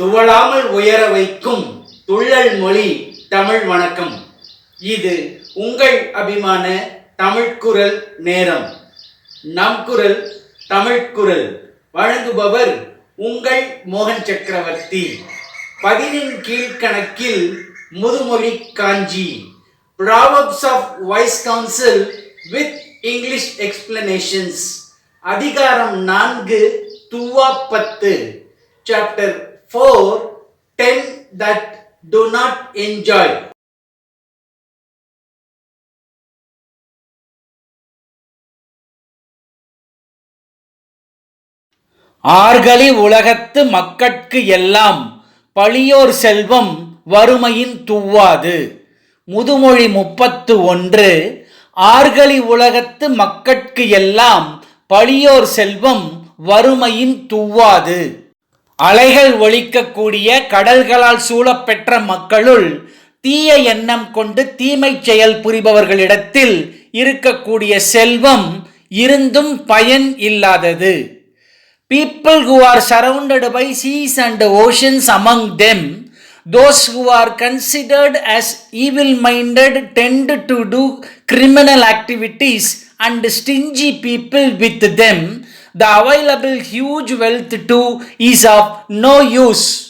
துவளாமல் உயர வைக்கும் துள்ளல் மொழி தமிழ் வணக்கம். இது உங்கள் அபிமான தமிழ்க்குரல் நேரம். நம் குரல் தமிழ்குரல் வழங்குபவர் உங்கள் மோகன் சக்கரவர்த்தி. பதினின் கீழ்கணக்கில் முதுமொழி காஞ்சி. Proverbs of wise council with English explanations அதிகாரம் நான்கு துவா பத்து. Chapter four ten that to not enjoy ஆர்களி உலகத்து மக்கட்கு எல்லாம் பழியோர் செல்வம் வறுமையின் துவாது முதுமொழி முப்பத்து ஒன்று ஆர்களி உலகத்து மக்கட்கு எல்லாம் பழியோர் செல்வம் வறுமையின் துவாது அலைகள் ஒழிக்கக்கூடிய கடல்களால் சூழப்பெற்ற மக்களுள் தீய எண்ணம் கொண்டு தீமை செயல் புரிபவர்களிடத்தில் இருக்கக்கூடிய செல்வம் இருந்தும் பயன் இல்லாதது people who are surrounded by seas and oceans among them those who are considered as evil minded tend to do criminal activities and stingy people with them the available huge wealth too is of no use